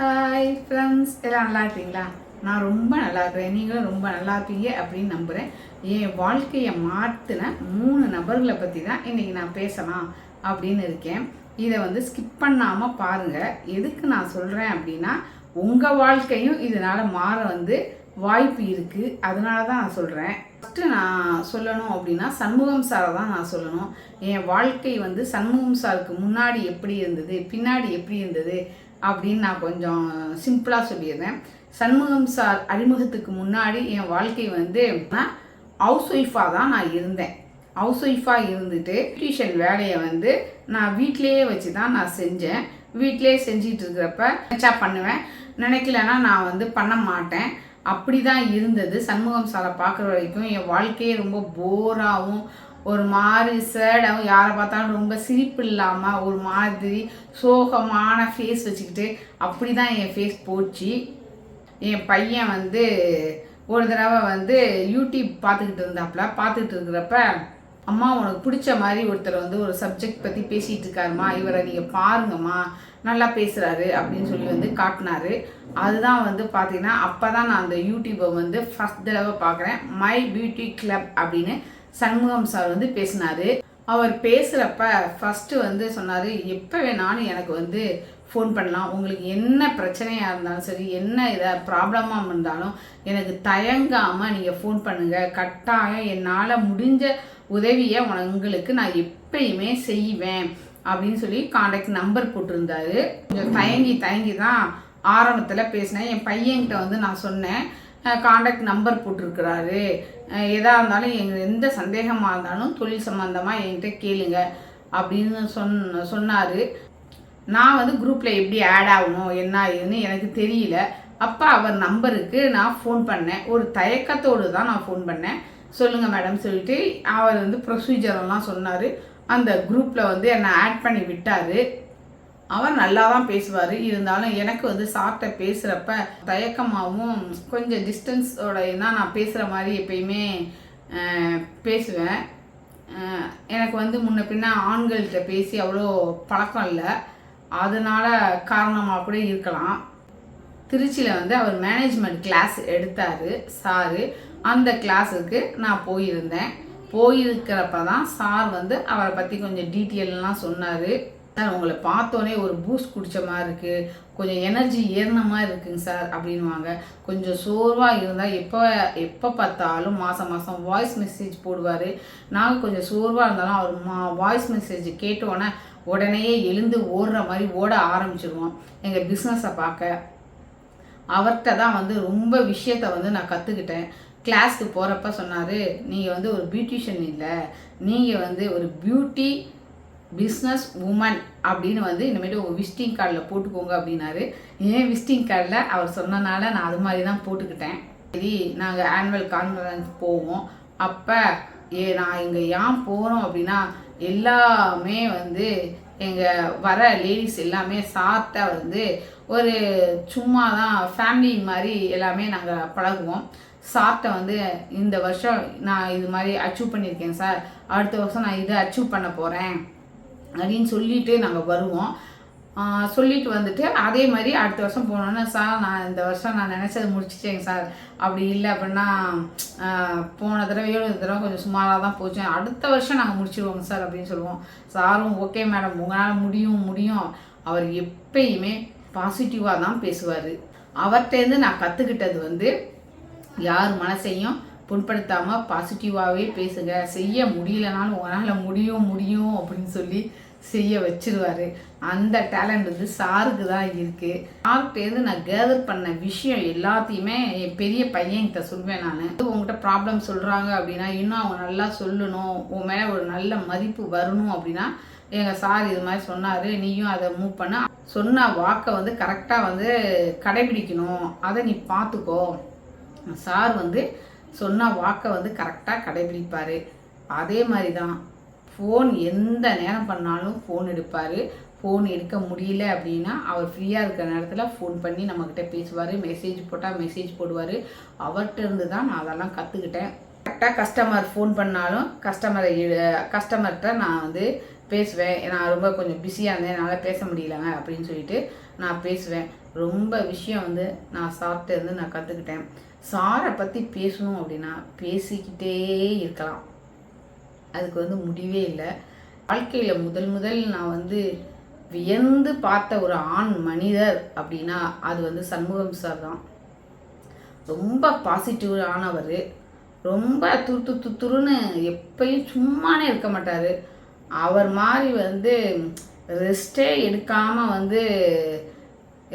Hi friends எல்லாம் நல்லா இருக்கீங்களா? நான் ரொம்ப நல்லா இருக்கிறேன். நீங்களும் ரொம்ப நல்லா இருப்பீங்க அப்படின்னு நம்புகிறேன் என் வாழ்க்கையை மாற்றின மூணு நபர்களை பற்றி தான் இன்றைக்கி நான் பேசலாம் அப்படின்னு இருக்கேன். இதை வந்து ஸ்கிப் பண்ணாமல் பாருங்கள் எதுக்கு நான் சொல்கிறேன் அப்படின்னா உங்கள் வாழ்க்கையும் இதனால் மாற வந்து வாய்ப்பு இருக்குது அதனால தான் நான் சொல்கிறேன் ஃபஸ்ட்டு நான் சொல்லணும் அப்படின்னா சண்முகம் சாரை தான் நான் சொல்லணும். என் வாழ்க்கை வந்து சண்முகம் சாருக்கு முன்னாடி எப்படி இருந்தது? பின்னாடி எப்படி இருந்தது? அப்படின்னு நான் கொஞ்சம் சிம்பிளாக சொல்லிடுறேன். சண்முகம் சார் அறிமுகத்துக்கு முன்னாடி என் வாழ்க்கை வந்து ஹவுஸ் ஒய்ஃபாக தான் நான் இருந்தேன். ஹவுஸ் ஒய்ஃபாக இருந்துட்டு டியூஷன் வேலையை வந்து நான் வீட்டிலேயே வச்சு தான் நான் செஞ்சேன். வீட்டிலேயே செஞ்சிட்டு இருக்கிறப்ப நினச்சா பண்ணுவேன். நினைக்கலன்னா நான் வந்து பண்ண மாட்டேன். அப்படி தான் இருந்தது. சண்முகம் சாரை பார்க்குற வரைக்கும் என் வாழ்க்கையே ரொம்ப போராகவும் ஒரு மாதிரி சேடாகவும் யாரை பார்த்தாலும் ரொம்ப சிரிப்பு இல்லாமல் ஒரு மாதிரி சோகமான ஃபேஸ் வச்சுக்கிட்டு அப்படி தான் என் ஃபேஸ் போச்சு. என் பையன் வந்து ஒரு தடவை வந்து யூடியூப் பார்த்துக்கிட்டு இருந்தாப்புல பார்த்துக்கிட்டு இருக்கிறப்ப அம்மா உனக்கு பிடிச்ச மாதிரி ஒருத்தர் வந்து ஒரு சப்ஜெக்ட் பற்றி பேசிகிட்டு இருக்காருமா இவரை நீங்கள் பாருங்கம்மா. நல்லா பேசுகிறாரு அப்படின்னு சொல்லி வந்து காட்டினாரு. அதுதான் வந்து பார்த்தீங்கன்னா அப்போ தான் நான் அந்த யூடியூப்பை வந்து ஃபஸ்ட் தடவை பார்க்குறேன். மை பியூட்டி கிளப் அப்படின்னு சண்முகம் சார் வந்து பேசினாரு. அவர் பேசுகிறப்ப ஃபஸ்ட்டு வந்து சொன்னார் எப்போ வேணாலும் எனக்கு வந்து ஃபோன் பண்ணலாம். உங்களுக்கு என்ன பிரச்சனையாக இருந்தாலும் சரி என்ன இதை ப்ராப்ளமாக இருந்தாலும் எனக்கு தயங்காமல் நீங்கள் ஃபோன் பண்ணுங்கள் கட்டாயம் என்னால் முடிஞ்ச உதவியை உங்களுக்கு நான் எப்பயுமே செய்வேன். அப்படின்னு சொல்லி காண்டாக்ட் நம்பர் போட்டிருந்தாரு. கொஞ்சம் தயங்கி தயங்கி தான் ஆரம்பத்தில் பேசினேன். என் பையன்கிட்ட வந்து நான் சொன்னேன் காண்டாக்ட் நம்பர் போட்டிருக்கிறாரு. எதாக இருந்தாலும் எங்கள் எந்த சந்தேகமாக இருந்தாலும் தொழில் சம்மந்தமாக என்கிட்ட கேளுங்க அப்படின்னு சொன் சொன்னார். நான் வந்து குரூப்பில் எப்படி ஆட் ஆகணும் என்ன ஏதுன்னு எனக்கு தெரியல. அப்போ அவர் நம்பருக்கு நான் ஃபோன் பண்ணேன். ஒரு தயக்கத்தோடு தான் நான் ஃபோன் பண்ணேன். சொல்லுங்கள் மேடம் சொல்லிட்டு அவர் வந்து ப்ரொசீஜரெல்லாம் சொன்னார். அந்த குரூப்பில் வந்து என்னை ஆட் பண்ணி விட்டார். அவர் நல்லா தான் பேசுவார். இருந்தாலும் எனக்கு வந்து சார்கிட்ட பேசுகிறப்ப தயக்கமாகவும் கொஞ்சம் டிஸ்டன்ஸோட தான் நான் பேசுகிற மாதிரி எப்பயுமே பேசுவேன். எனக்கு வந்து முன்ன பின்ன ஆண்கள்கிட்ட பேசி அவ்வளோ பழக்கம் இல்லை. அதனால காரணமாக கூட இருக்கலாம். திருச்சியில் வந்து அவர் மேனேஜ்மெண்ட் கிளாஸ் எடுத்தார் சாரு. அந்த கிளாஸுக்கு நான் போயிருந்தேன். போயிருக்கிறப்ப தான் சார் வந்து அவரை பற்றி கொஞ்சம் டீட்டெயிலெலாம் சொன்னார். சார் உங்களை பார்த்தோன்னே ஒரு பூஸ்ட் குடித்த மாதிரி இருக்குது கொஞ்சம் எனர்ஜி ஏறின மாதிரி இருக்குங்க சார் அப்படின்வாங்க கொஞ்சம் சோர்வாக இருந்தால் எப்போ எப்போ பார்த்தாலும் மாதம் மாதம் வாய்ஸ் மெசேஜ் போடுவார். நாங்கள் கொஞ்சம் சோர்வாக இருந்தாலும் அவர் மா வாய்ஸ் மெசேஜ் கேட்டோன்னே உடனே எழுந்து ஓடுற மாதிரி ஓட ஆரம்பிச்சிடுவோம் எங்கள் பிஸ்னஸை பார்க்க. அவர்கிட்ட தான் வந்து ரொம்ப விஷயத்த வந்து நான் கற்றுக்கிட்டேன் கிளாஸ்க்கு போகிறப்ப சொன்னார் நீங்கள் வந்து ஒரு பியூட்டிஷியன் இல்லை. நீங்கள் வந்து ஒரு பியூட்டி பிஸ்னஸ் உமன் அப்படின்னு வந்து இனிமேட்டு உங்கள் விசிட்டிங் கார்டில் போட்டுக்கோங்க அப்படின்னாரு. ஏன் விசிட்டிங் கார்டில் அவர் சொன்னனால நான் அது மாதிரி தான் போட்டுக்கிட்டேன். சரி நாங்கள் ஆனுவல் கான்ஃபரன்ஸ் போவோம். அப்போ ஏ நான் இங்கே ஏன் போகிறோம் அப்படின்னா எல்லாமே வந்து எங்கள் வர லேடிஸ் எல்லாமே சார்ட்ட வந்து ஒரு சும்மா தான் ஃபேமிலி மாதிரி எல்லாமே நாங்கள் பழகுவோம். சார்ட்ட வந்து இந்த வருஷம் நான் இது மாதிரி அச்சீவ் பண்ணியிருக்கேன் சார். அடுத்த வருஷம் நான் இதை அச்சீவ் பண்ண போகிறேன் அப்படின்னு சொல்லிட்டு நாங்கள் வருவோம். சொல்லிட்டு வந்துட்டு அதே மாதிரி அடுத்த வருஷம் போனோன்னா சார் நான் இந்த வருஷம் நான் நினச்சது முடிச்சிட்டேங்க சார். அப்படி இல்லை அப்படின்னா போன தடவையோ இந்த தடவை கொஞ்சம் சுமாராக தான் போச்சு. அடுத்த வருஷம் நாங்கள் முடிச்சிடுவோங்க சார் அப்படின்னு சொல்லுவோம். சாரும் ஓகே மேடம். உங்களால் முடியும் முடியும். அவர் எப்பயுமே பாசிட்டிவாக தான் பேசுவார். அவர்கிட்டேருந்து நான் கற்றுக்கிட்டது வந்து யார் மனசையும் புண்படுத்தாமல் பாசிட்டிவாகவே பேசுங்க. செய்ய முடியலனாலும் உன்னால் முடியும் முடியும் அப்படின்னு சொல்லி செய்ய வச்சிருவாரு. அந்த டேலண்ட் வந்து சாருக்கு தான் இருக்குது சார்கிட்டேருந்து நான் கேதர் பண்ண விஷயம் எல்லாத்தையுமே என் பெரிய பையன்கிட்ட சொல்வேன் நான். உங்கள்கிட்ட ப்ராப்ளம் சொல்கிறாங்க அப்படின்னா இன்னும் அவங்க நல்லா சொல்லணும். உன் மேலே ஒரு நல்ல மதிப்பு வரணும் அப்படின்னா எங்கள் சார் இது மாதிரி சொன்னார். நீயும் அதை மூவ் பண்ண. சொன்ன வாக்கை வந்து கரெக்டாக வந்து கடைபிடிக்கணும். அதை நீ பார்த்துக்கோ. சார் வந்து சொன்ன வாக்கை வந்து கரெக்டாக கடைபிடிப்பார். அதே மாதிரி தான் ஃபோன் எந்த நேரம் பண்ணாலும் ஃபோன் எடுப்பார். ஃபோன் எடுக்க முடியல அப்படின்னா அவர் ஃப்ரீயாக இருக்கிற நேரத்தில் ஃபோன் பண்ணி நம்மக்கிட்ட பேசுவார் மெசேஜ் போட்டால் மெசேஜ் போடுவார். அவர்கிட்ட இருந்து தான் நான் அதெல்லாம் கற்றுக்கிட்டேன் கரெக்டாக கஸ்டமர் ஃபோன் பண்ணாலும் கஸ்டமரை கஸ்டமர்கிட்ட நான் வந்து பேசுவேன். நான் ரொம்ப கொஞ்சம் பிஸியாக இருந்தேன் என்னால் பேச முடியலங்க அப்படின்னு சொல்லிட்டு நான் பேசுவேன். ரொம்ப விஷயம் வந்து நான் சார்கிட்ட இருந்து நான் கற்றுக்கிட்டேன் சாரை பற்றி பேசணும் அப்படின்னா பேசிக்கிட்டே இருக்கலாம். அதுக்கு வந்து முடிவே இல்லை. வாழ்க்கையில் முதல் முதல் நான் வந்து வியந்து பார்த்த ஒரு ஆண் மனிதர் அப்படின்னா அது வந்து சண்முகம் சார் தான். ரொம்ப பாசிட்டிவானவர் ரொம்ப துரு து துருன்னு எப்பயும் சும்மானே இருக்க மாட்டார். அவர் மாதிரி வந்து ரெஸ்ட்டே எடுக்காமல் வந்து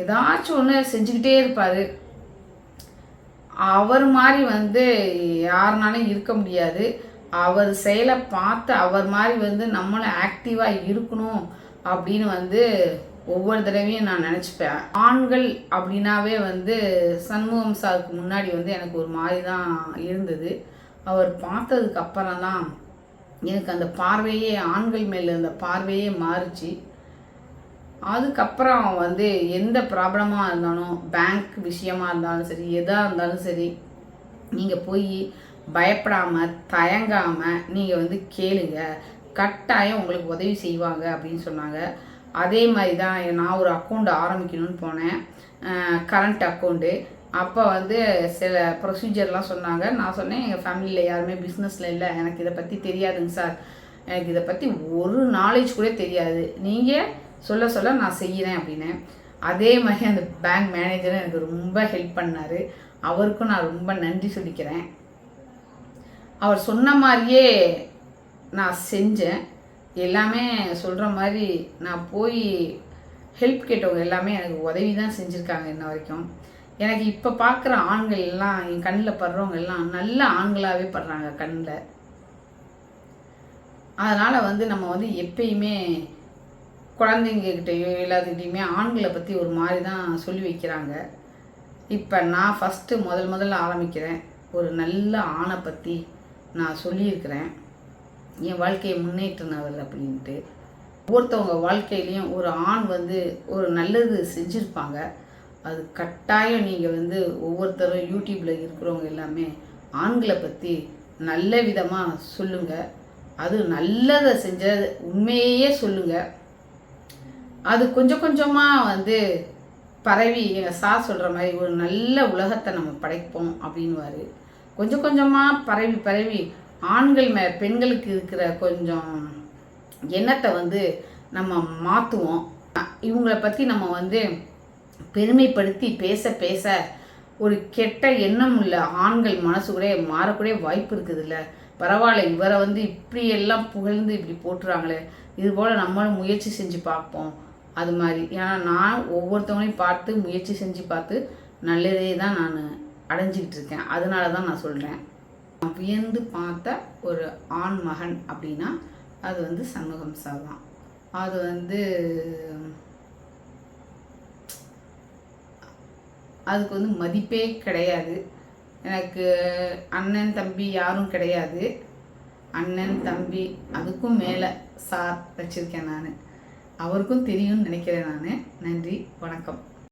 ஏதாச்சும் ஒன்று செஞ்சுக்கிட்டே இருப்பார். அவர் மாதிரி வந்து யாருனாலும் இருக்க முடியாது. அவர் செயலை பார்த்து அவர் மாதிரி வந்து நம்மளும் ஆக்டிவாக இருக்கணும் அப்படின்னு வந்து ஒவ்வொரு தடவையும் நான் நினச்சிப்பேன். ஆண்கள் அப்படின்னாவே வந்து சண்முகம் சாருக்கு முன்னாடி வந்து எனக்கு ஒரு மாதிரி தான் இருந்தது. அவர் பார்த்ததுக்கு அப்புறம் தான் எனக்கு அந்த பார்வையே ஆண்கள் மேலே இருந்த பார்வையே மாறுச்சு. அதுக்கப்புறம் வந்து எந்த ப்ராப்ளமாக இருந்தாலும் பேங்க் விஷயமா இருந்தாலும் சரி எதாக இருந்தாலும் சரி நீங்கள் போய் பயப்படாமல் தயங்காமல் நீங்கள் வந்து கேளுங்க. கட்டாயம் உங்களுக்கு உதவி செய்வாங்க அப்படின்னு சொன்னாங்க. அதே மாதிரி தான் நான் ஒரு அக்கௌண்ட் ஆரம்பிக்கணும்னு போனேன். கரண்ட் அக்கௌண்ட்டு அப்போ வந்து சில ப்ரொசீஜர்லாம் சொன்னாங்க. நான் சொன்னேன் எங்கள் ஃபேமிலியில் யாருமே பிஸ்னஸில் இல்லை. எனக்கு இதை பற்றி தெரியாதுங்க சார். எனக்கு இதை பற்றி ஒரு நாலேஜ் கூட தெரியாது. நீங்கள் சொல்ல சொல்ல நான் செய்கிறேன் அப்படின்னு. அதே மாதிரி அந்த பேங்க் மேனேஜரும் எனக்கு ரொம்ப ஹெல்ப் பண்ணார். அவருக்கும் நான் ரொம்ப நன்றி சொல்லிக்கிறேன். அவர் சொன்ன மாதிரியே நான் செஞ்சேன். எல்லாமே சொல்கிற மாதிரி நான் போய் ஹெல்ப் கேட்டவங்க எல்லாமே எனக்கு உதவி தான் செஞ்சுருக்காங்க இன்ன வரைக்கும். எனக்கு இப்போ பார்க்குற ஆண்கள் எல்லாம் என் கண்ணில் படுறவங்க எல்லாம் நல்ல ஆண்களாகவே படுறாங்க கண்ணில். அதனால் வந்து நம்ம வந்து எப்பயுமே குழந்தைங்கக்கிட்டையோ எல்லாத்துக்கிட்டையுமே ஆண்களை பற்றி ஒரு மாதிரி தான் சொல்லி வைக்கிறாங்க. இப்போ நான் ஃபஸ்ட்டு முதல் முதல்ல ஆரம்பிக்கிறேன். ஒரு நல்ல ஆணை பற்றி நான் சொல்லியிருக்கிறேன். என் வாழ்க்கையை முன்னேற்றினவர் அப்படின்ட்டு. ஒவ்வொருத்தவங்க வாழ்க்கையிலையும் ஒரு ஆண் வந்து ஒரு நல்லது செஞ்சுருப்பாங்க. அது கட்டாயம் நீங்கள் வந்து ஒவ்வொருத்தரும் யூடியூப்பில் இருக்கிறவங்க எல்லாமே ஆண்களை பற்றி நல்ல விதமாக சொல்லுங்கள் அது நல்லதை செஞ்ச உண்மையே சொல்லுங்கள் அது கொஞ்சம் கொஞ்சமாக வந்து பரவி எங்கள் சா சொல்கிற மாதிரி ஒரு நல்ல உலகத்தை நம்ம படைப்போம் அப்படின்வாரு கொஞ்சம் கொஞ்சமாக பரவி பரவி ஆண்கள் மே பெண்களுக்கு இருக்கிற கொஞ்சம் எண்ணத்தை வந்து நம்ம மாற்றுவோம் இவங்களை பற்றி நம்ம வந்து பெருமைப்படுத்தி பேச பேச ஒரு கெட்ட எண்ணம் உள்ள ஆண்கள் மனசு கூட மாறக்கூடிய வாய்ப்பு இருக்குதுல்ல. பரவாயில்ல இவரை வந்து இப்படியெல்லாம் புகழ்ந்து இப்படி போட்டுறாங்களே இது போல் நம்மளும் முயற்சி செஞ்சு பார்ப்போம். அது மாதிரி. ஏன்னா நான் ஒவ்வொருத்தவங்களையும் பார்த்து முயற்சி செஞ்சு பார்த்து நல்லதே தான் நான் அடைஞ்சிக்கிட்டு இருக்கேன். அதனால தான் நான் சொல்கிறேன் வியந்து பார்த்த ஒரு ஆண் மகன் அப்படின்னா அது வந்து சண்முகம் சார் தான். அது வந்து அதுக்கு வந்து மதிப்பே கிடையாது. எனக்கு அண்ணன் தம்பி யாரும் கிடையாது. அண்ணன் தம்பி அதுக்கும் மேலே சார் வச்சுருக்கேன் நான். அவருக்கும் தெரியும்னு நினைக்கிறேன் நான். நன்றி வணக்கம்.